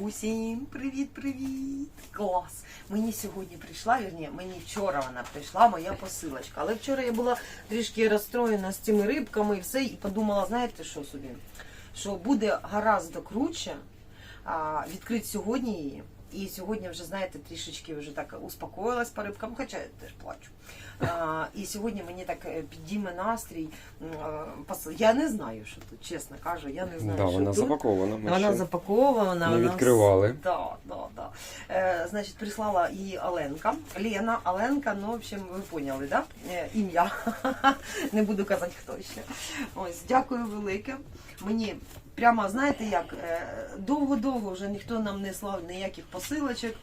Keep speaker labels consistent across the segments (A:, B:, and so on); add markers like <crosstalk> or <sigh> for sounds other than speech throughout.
A: Усім привіт-привіт! Клас! Мені сьогодні прийшла, вірні, мені вчора вона прийшла, моя посилочка. Але вчора я була трішки розстроєна з цими рибками і все, і подумала, знаєте що собі? Що буде гораздо круче а, відкрити сьогодні її. І сьогодні вже, знаєте, трішечки вже так успокоїлась по рибкам, хоча я теж плачу. І сьогодні мені так е, підійме настрій. Я не знаю, що тут, чесно кажу, я не знаю,
B: Да,
A: що
B: вона
A: тут.
B: запакована. Ми
A: Вона
B: ще
A: запакована.
B: не відкривали.
A: Да, да, да. Е, значить, прислала її Оленка. Лена, Оленка, ну, в общем, ви поняли, да? Е, ім'я. <laughs> не буду казати, хто ще. Ось, дякую велике. Мені прямо, знаєте як, е, довго-довго вже ніхто нам не слав ніяких посилочок.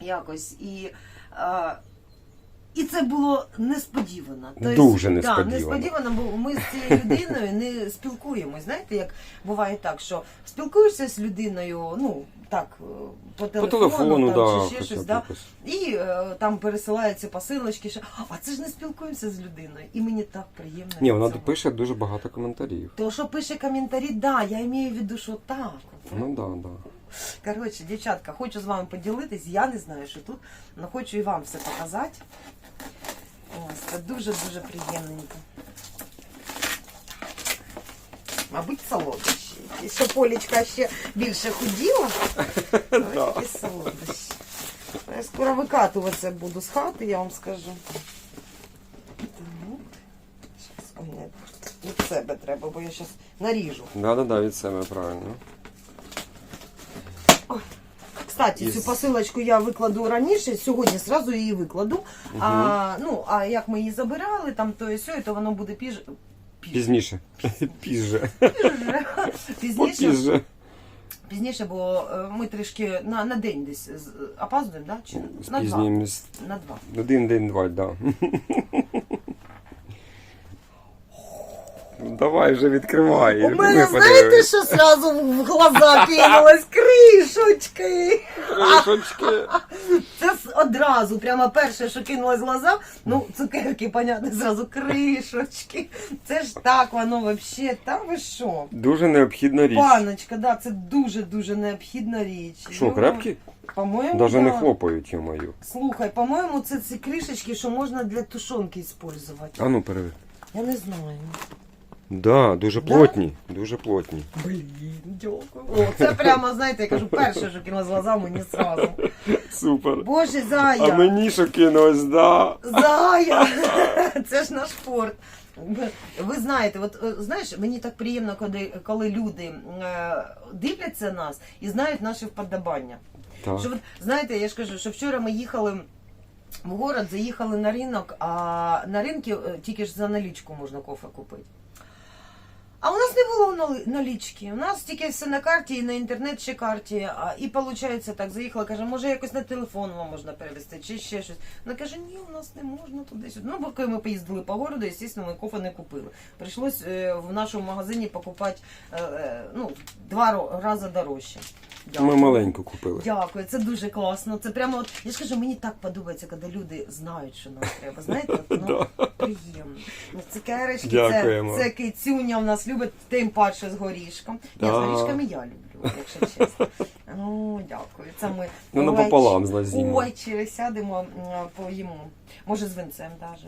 A: Якось. І, е, і це було несподівано.
B: Дуже
A: Да,
B: несподівано.
A: несподівано, бо ми з цією людиною не спілкуємось. Знаєте, як буває так, що спілкуєшся з людиною, ну так, е, по
B: По
A: телефону,
B: телефону,
A: там,
B: да,
A: чи ще щось, да? і е, там пересилаються посилочки, що а це ж не спілкуємося з людиною. І мені так приємно.
B: Ні, вона
A: цього.
B: пише дуже багато коментарів.
A: То, що пише коментарі, да, я маю в виду, що так.
B: Ну да, да.
A: Коротше, дівчатка, хочу з вами поділитись. Я не знаю, що тут, але хочу і вам все показати. Ось, дуже-дуже приємненько. Мабуть, солодощі. І що Полічка ще більше худіла, <laughs> такі солодощі. Я скоро викатуватися буду з хати, я вам скажу. Так. Від себе треба, бо я зараз наріжу.
B: Да, да, да, від себе правильно.
A: Кстати,
B: Із-
A: цю посилочку я викладу раніше, сьогодні зразу її викладу. А, ну, а як ми її забирали, там то і сьо, то воно буде піж... піж...
B: Пізніше. Пізже.
A: пізніше.
B: Попізже.
A: Пізніше, бо е, ми трішки на, на день десь з- опаздуємо, да? Чи на два?
B: Спізнімось.
A: На два.
B: Один день, два, да. Ну, Давай вже відкривай.
A: У мене, знаєте, що зразу в глаза кинулось? Кришечки!
B: Кришечки.
A: Це одразу, прямо перше, що кинулось в глаза, ну, цукерки, понятно, зразу кришечки. Це ж так воно взагалі, та ви що?
B: Дуже необхідна річ.
A: Паночка, да, це дуже-дуже необхідна річ.
B: Що,
A: Ну,
B: крепкі?
A: По-моєму,
B: Даже
A: да.
B: не хлопають, йомаю.
A: Слухай, по-моєму, це ці кришечки, що можна для тушонки використовувати.
B: А ну перевір.
A: Я не знаю.
B: Да, дуже
A: Да?
B: плотні, дуже плотні.
A: Блін, дякую. О, це прямо, знаєте, я кажу, перше, що кинулось в глаза, мені сразу.
B: Супер.
A: Боже, зая.
B: А мені що кинулось, да.
A: Зая! <laughs> Це ж наш спорт. Ви- Ви знаєте, от е, знаєш, мені так приємно, коли, коли люди е, дивляться нас і знають наші вподобання.
B: Так.
A: Що от, знаєте, я ж кажу, що вчора ми їхали в город, заїхали на ринок, а на ринку е, тільки ж за налічку можна кофе купити. А у нас не було налічки. У нас тільки все на карті і на інтернет ще карті. А, і виходить так, заїхала, каже, може якось на телефон вам можна перевести, чи ще щось. Вона каже, ні, у нас не можна туди-сюди. Ну, бо коли ми поїздили по городу, звісно, ми кофе не купили. Прийшлось е, в нашому магазині покупати е, е, ну, два рази дорожче.
B: Ми
A: Дякую.
B: маленьку купили.
A: Дякую, це дуже класно. Це прямо от я ж кажу, мені так подобається, коли люди знають, що нам треба. Знаєте, от, ну, <laughs> приємно. Цукерочки, це,
B: Дякуємо.
A: це кицюня в нас любить, тим паче з горішком. Ні, з
B: Да.
A: горішками я люблю, якщо чесно. Ну, дякую. Це ми
B: Ну,
A: увечері-
B: напополам з нас знімемо.
A: увечері сядемо, м, поїмо. Може, з винцем навіть.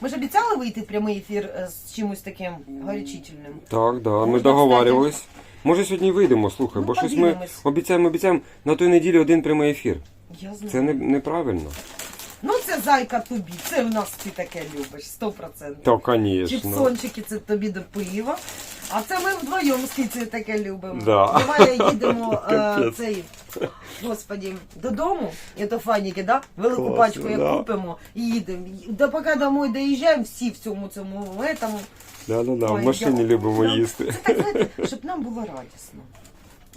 A: Ми ж обіцяли вийти в прямий ефір е, з чимось таким горячительним.
B: Так, да, ми
A: Можна,
B: договарювались. Може сьогодні вийдемо, слухай,
A: Ну,
B: бо щось ми
A: подивимось.
B: обіцяємо, обіцяємо на той неділі один прямий ефір.
A: Я знаю.
B: Це не, неправильно.
A: Ну, це зайка тобі. Це в нас ти таке любиш, 100%.
B: Так, звісно.
A: Чіпсончики це тобі до пива. А це ми вдвоєм з кицею таке любимо.
B: Да.
A: Давай їдемо <laughs> е, цей, господі, додому. І то фаніки, да? Велику
B: Класно,
A: пачку як
B: да.
A: купимо і їдемо. До поки домой доїжджаємо, всі в цьому цьому в этому.
B: Да, да, да. В машині
A: дякую.
B: любимо їсти.
A: Так, знаєте, щоб нам було радісно.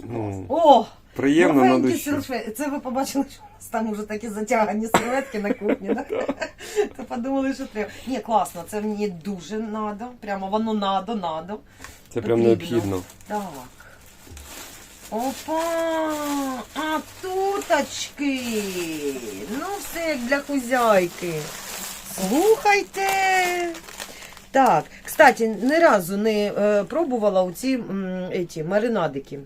B: Ну,
A: О!
B: приємно на
A: новенькі
B: душі.
A: серветки. Це ви побачили, що у нас там вже такі затягані серветки на кухні, да? <laughs> То подумали, що треба. Ні, класно, це мені дуже надо. Прямо воно надо, надо.
B: Це прям
A: Потрібно.
B: необхідно.
A: Так. Опа! А туточки! Ну, все як для хузяйки. Слухайте. Так, кстати, ні разу не е, пробувала оці м, еті, маринадики.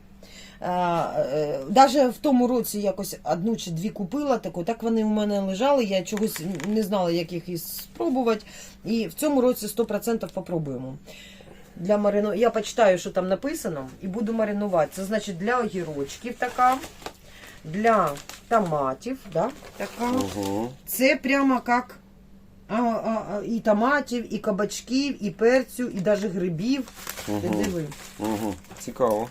A: Навіть в тому році якось одну чи дві купила таку, так вони у мене лежали, я чогось не знала, як їх і спробувати. І в цьому році 100% попробуємо. Для марину... Я почитаю, що там написано, і буду маринувати. Це значить для огірочків така, для томатів, да, така.
B: Угу.
A: Це прямо як а, а, а, і томатів, і кабачків, і перцю, і навіть грибів.
B: Угу.
A: диви.
B: Угу. Цікаво.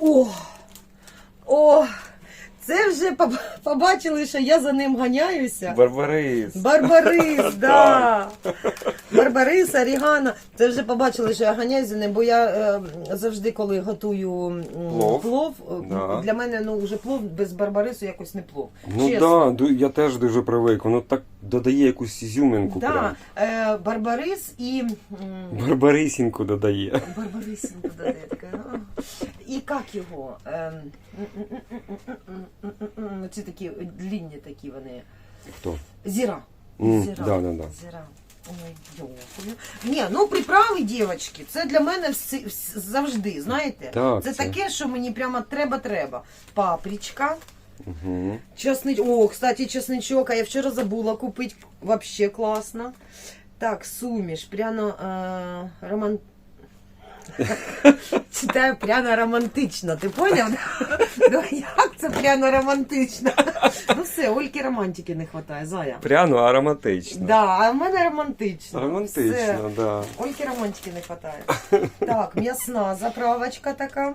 A: О! О! Це вже побачили, що я за ним ганяюся.
B: Барбарис.
A: Барбарис, <laughs> да. Барбарис, орігано. Це вже побачили, що я ганяюся за ним, бо я е, завжди, коли готую
B: Плов.
A: плов е,
B: Да.
A: для мене ну, вже плов без барбарису якось не плов.
B: Ну так, да, я теж дуже привик. Воно так додає якусь ізюминку.
A: Да,
B: Прям.
A: е, барбарис і. м,
B: Барбарисіньку додає.
A: Барбарисинку додає таке. І як його? Ем, Ці такі длінні такі вони.
B: Хто?
A: Зіра. Зіра.
B: да, да, да.
A: Зіра. Ой, дякую. Ні, ну приправи, дівчатки, це для мене всі, завжди, знаєте?
B: Так,
A: це,
B: це-
A: таке, що мені прямо треба-треба. Папричка,
B: Угу.
A: чесник. О, кстати, чесничок, а я вчора забула купити. Вообще класно. Так, суміш, пряно е, роман... <laughs> Читаю пряно романтично, ти поняв? <laughs> Ну, як це пряно романтично? Ну все, Ольки романтики не вистачає, Зая.
B: Пряно ароматично.
A: Да, а в мене романтично. Все.
B: Романтично, да.
A: Ольки романтики не вистачає. Так, м'ясна заправочка така.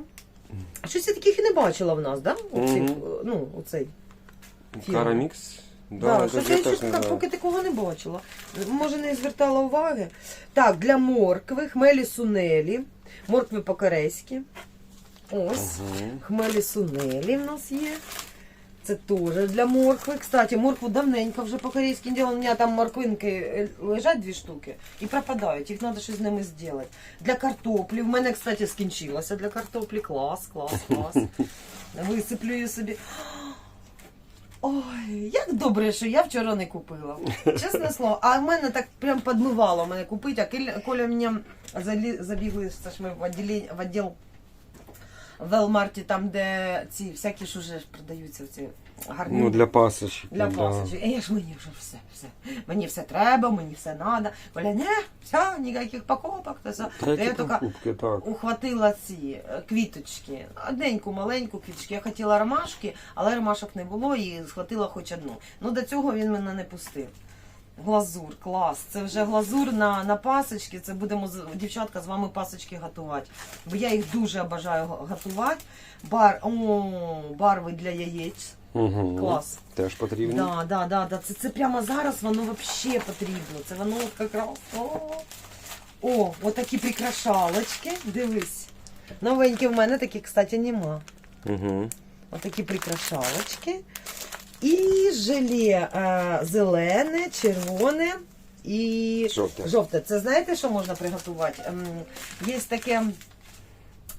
A: Щось я таких і не бачила в нас, да? Оцих,
B: Мгм.
A: ну, оцей. Фірма.
B: Карамікс?
A: Да,
B: Да,
A: щось
B: я
A: щось
B: не
A: так поки такого не бачила. Може, не звертала уваги. Так, для моркви, хмелі сунелі. Моркви по-корейськи. Ось.
B: Мгм.
A: Хмелі сунелі в нас є. Це теж для моркви. Кстати, моркву давненько вже по-корейськи діло. У мене там морквинки е, лежать дві штуки і пропадають. Їх треба щось з ними зробити. Для картоплі. В мене, кстати, скінчилося для картоплі. Клас, клас, клас. <laughs> Висиплю її собі. Ой, як добре, що я вчора не купила. Чесне <laughs> слово. А в мене так прям подмивало мене купити, а Коля мене забігли, це ж ми в відділ в відділ в Велмарті, там, де ці всякі ж уже ж продаються ці гарні.
B: Ну, для пасочки.
A: Для
B: да.
A: пасочок. А я ж мені вже все, все. Мені все треба, мені все треба. Коля, не, все, ніяких покупок. То, все. То я тільки
B: покупки, так.
A: ухватила ці е, квіточки. Одненьку, маленьку квіточку. Я хотіла ромашки, але ромашок не було і схватила хоч одну. Ну до цього він мене не пустив. Глазур, клас. Це вже глазур на, на пасочки. Це будемо дівчатка з вами пасочки готувати. Бо я їх дуже бажаю готувати. Бар, о, барви для яєць.
B: Угу.
A: Клас.
B: Теж потрібно.
A: Да, да, да, да. Це, це прямо зараз воно взагалі потрібно. Це воно от якраз. О, о отакі прикрашалочки. Дивись. Новенькі в мене такі, кстати, нема.
B: Угу.
A: Отакі прикрашалочки. І желе е, зелене, червоне і
B: Жовте.
A: жовте. Це знаєте, що можна приготувати? Ем, Є таке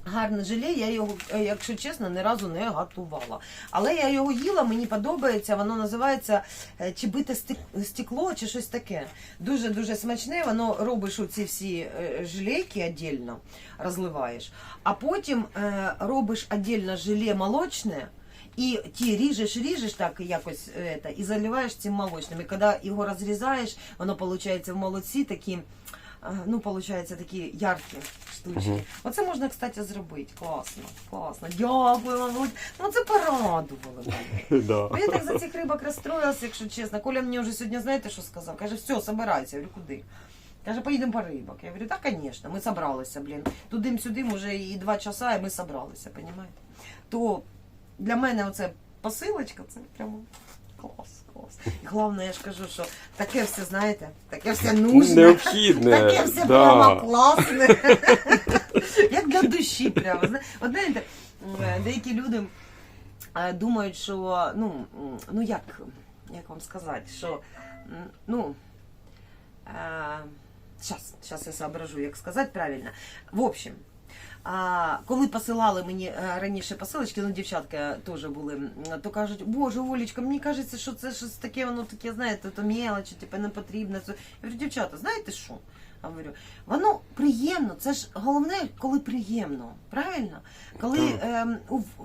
A: гарне желе, я його, е, якщо чесно, ні разу не готувала. Але я його їла, мені подобається, воно називається е, чи бите стек- стекло, чи щось таке. Дуже-дуже смачне, воно робиш оці всі е, желейки віддільно, розливаєш, а потім е, робиш віддільно желе молочне, і ті ріжеш, ріжеш так якось е, это, і заливаєш цим молочним. І коли його розрізаєш, воно виходить в молоці такі, е, ну, виходить, такі яркі штучки.
B: Мгм.
A: Оце можна, кстати, зробити. Класно, класно. Дякую вам. Ну це порадувало мене. <laughs>
B: Да.
A: Я так за цих рибок розстроїлася, якщо чесно. Коля мені вже сьогодні, знаєте, що сказав? Каже, все, собирайся. Я говорю, куди? Каже, поїдемо по рибок. Я говорю, так, звісно, ми собралися, блін. Туди-сюди, може, і два часа, і ми собралися, розумієте? То для мене оце посилочка, це прямо клас, клас. І головне, я ж кажу, що таке все, знаєте, таке все нужне.
B: Необхідне.
A: Таке все
B: да.
A: прямо класне. Як для душі прямо. От знаєте, деякі люди е, думають, що ну, ну як, як вам сказати, що ну. Зараз, зараз я соображу, як сказати правильно. В общем, а, коли посилали мені е, раніше посилочки, ну дівчатка теж були, то кажуть, боже, Олечка, мені кажеться, що це щось таке, воно таке, знаєте, то мелочі, типу, не потрібно. Я говорю, дівчата, знаєте що? Говорю, воно приємно. Це ж головне, коли приємно. Правильно? Коли ем,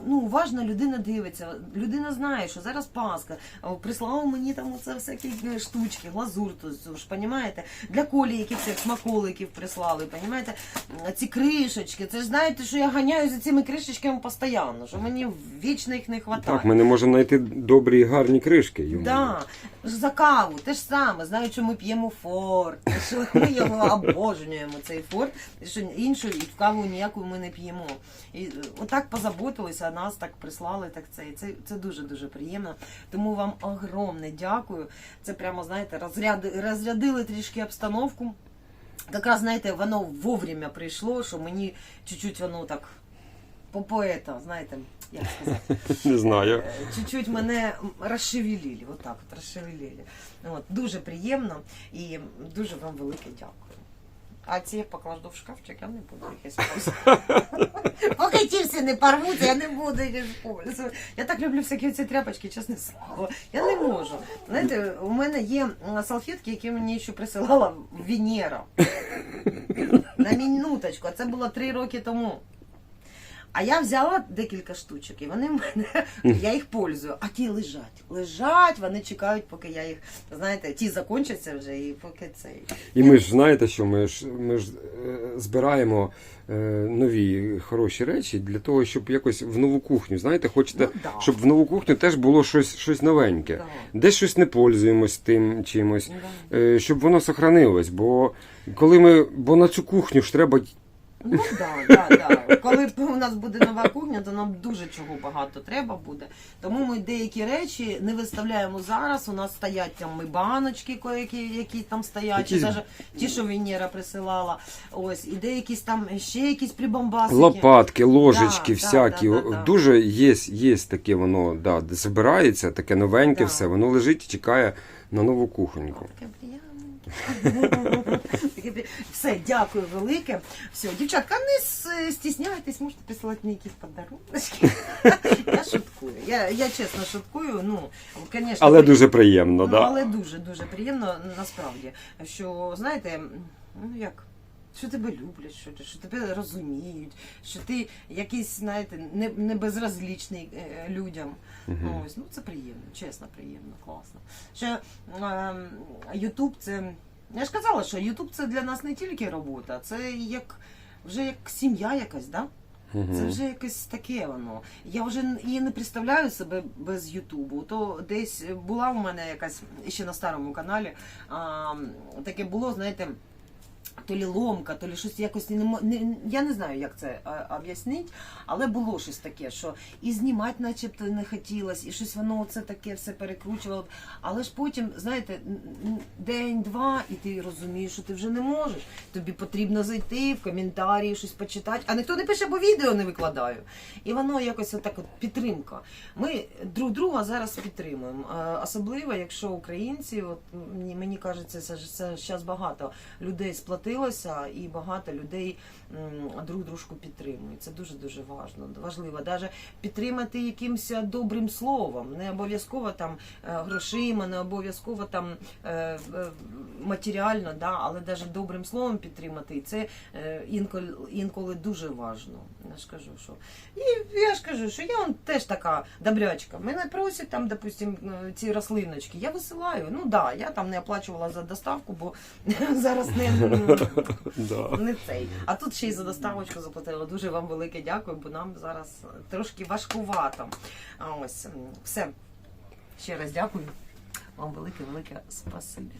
A: ну, уважно людина дивиться, людина знає, що зараз Пасха, О, прислав мені там оце всякі е, штучки, глазур, то ж, понімаєте? Для колі якихось смаколиків прислали, понімаєте? Ці кришечки, це ж знаєте, що я ганяю за цими кришечками постійно, що мені вічно їх не вистачає.
B: Так, ми не можемо знайти добрі і гарні кришки.
A: Да, за каву, те ж саме, знаю, що ми п'ємо форт, що ми його <laughs> обожнюємо, цей форт, що іншу і каву ніяку ми не п'ємо. І е, отак позаботилися, нас так прислали, так це, це, це дуже-дуже приємно. Тому вам огромне дякую. Це прямо, знаєте, розряди, розрядили трішки обстановку. Якраз, знаєте, воно вовремя прийшло, що мені чуть-чуть воно так по поета, знаєте, як сказати. <laughs>
B: Не знаю.
A: Е, чуть-чуть мене розшевелили, вот так от розшевелили. От, дуже приємно і дуже вам велике дякую. А ці я покладу в шкафчик, я не буду їх использувати. <laughs> Поки ті всі не порвуться, я не буду їх использувати. Я так люблю всякі ці тряпочки, чесне слово. Я не можу. Знаєте, у мене є салфетки, які мені ще присилала Венера. На минуточку, а це було три роки тому. А я взяла декілька штучок, і вони в мене, я їх пользую, а ті лежать. Лежать, вони чекають, поки я їх, знаєте, ті закончаться вже, і поки цей.
B: І ми ж знаєте, що ми ж ми ж е, збираємо е, нові хороші речі для того, щоб якось в нову кухню. Знаєте, хочете,
A: Ну, да.
B: щоб в нову кухню теж було щось, щось новеньке.
A: Да.
B: Десь щось не пользуємось тим чимось,
A: Да.
B: е, щоб воно сохранилось. Бо коли ми, бо на цю кухню ж треба
A: Ну да, да, да. Коли у нас буде нова кухня, то нам дуже чого багато треба буде. Тому ми деякі речі не виставляємо зараз. У нас стоять там ми баночки, які, які там стоять,
B: Якісь-
A: навіть ті, що Венера присилала. Ось, і деякі там ще якісь прибамбасики.
B: лопатки, ложечки,
A: Да, да,
B: всякі.
A: да, да, да.
B: Дуже є, є таке воно, да, збирається, таке новеньке
A: Да.
B: все, воно лежить і чекає на нову кухоньку.
A: При- <laughs> Все, дякую велике. Все, дівчатка, не стісняйтесь, можете присилати мені якісь подарунки. <laughs> Я шуткую. Я, я чесно шуткую. Ну, конечно,
B: Але дуже приємно,
A: Ну,
B: да.
A: але дуже дуже приємно насправді. Що знаєте, ну як. Що тебе люблять, що, що тебе розуміють, що ти якийсь, знаєте, не, не безразлічний е, людям.
B: Мгм.
A: Ось, ну це приємно, чесно, приємно, класно. Ще ем, Ютуб це. Я ж казала, що Ютуб це для нас не тільки робота, це як вже як сім'я якась, да? Це вже якесь таке воно. Я вже і не представляю себе без Ютубу. То десь була у мене якась ще на старому каналі. А, таке було, знаєте. То лі ломка, то лі щось якось не, не я не знаю, як це об'яснити, але було щось таке, що і знімати, начебто, не хотілося, і щось воно це таке все перекручувало. Але ж потім, знаєте, день-два, і ти розумієш, що ти вже не можеш. Тобі потрібно зайти в коментарі, щось почитати, а ніхто не пише, бо відео не викладаю. І воно якось отак от підтримка. Ми друг друга зараз підтримуємо. Особливо, якщо українці, от мені, кажеться, це, зараз багато людей сплатилося і багато людей друг дружку підтримують. Це дуже дуже важно. Важливо навіть підтримати якимось добрим словом, не обов'язково там е, грошима, не обов'язково там е, матеріально, да, але навіть добрим словом підтримати. Це е, інколи, інколи дуже важно. Я ж кажу, що і я ж кажу, що я теж така добрячка. Мене просять там, допустим, ці рослиночки. Я висилаю. Ну да, я там не оплачувала за доставку, бо <laughs> зараз не, Не цей. А тут ще й за доставочку заплатила. Дуже вам велике дякую, бо нам зараз трошки важкувато. А ось все. Ще раз дякую. Вам велике, велике спасибі.